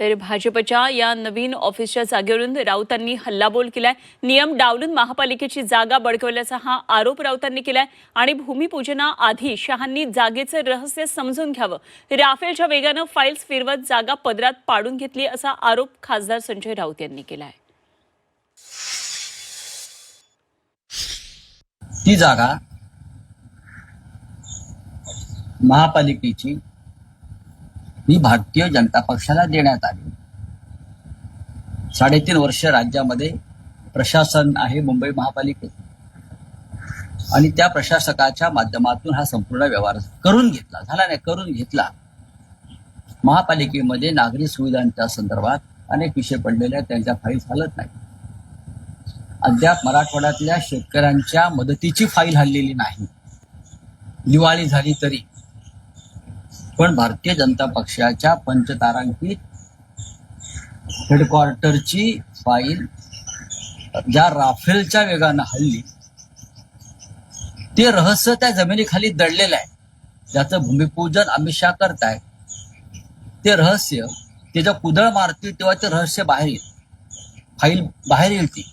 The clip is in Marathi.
तर भाजपच्या या नवीन ऑफिसच्या जागेवरून राऊतांनी हल्लाबोल केलाय. नियम डावलून महापालिकेची जागा बळकवल्याचा हा आरोप राऊतांनी केलाय. आणि भूमिपूजनाआधी शहांनी जागेचं रहस्य समजून घ्यावं. राफेलच्या वेगानं फाईल्स फिरवत जागा पदरात पाडून घेतली असा आरोप खासदार संजय राऊत यांनी केलाय. ती जागा महापालिकेची ही भारतीय जनता पक्षाला देण्यात आली. साडेतीन वर्ष राज्यामध्ये प्रशासन आहे मुंबई महापालिकेत. आणि त्या प्रशासकाच्या माध्यमातून हा संपूर्ण व्यवहार करून घेतला. झाला नाही करून घेतला. महापालिकेमध्ये नागरी सुविधांच्या संदर्भात अनेक विषय पडलेले आहेत त्यांच्या फाईल चालत नाही. अद्याप मराठवाड्यातल्या शेतकऱ्यांच्या मदतीची फाईल हल्लेली नाही. दिवाळी झाली तरी पण भारतीय जनता पक्षाच्या पंचतारांकित हेडक्वार्टरची फाईल ज्या राफेलच्या वेगानं हल्ली ते रहस्य त्या जमिनीखाली दडलेलं आहे. ज्याचं भूमिपूजन अमित शहा करताय. ते रहस्य त्याच्या कुदळ मारतील तेव्हा ते रहस्य बाहेर येईल. फाईल बाहेर येईल ती.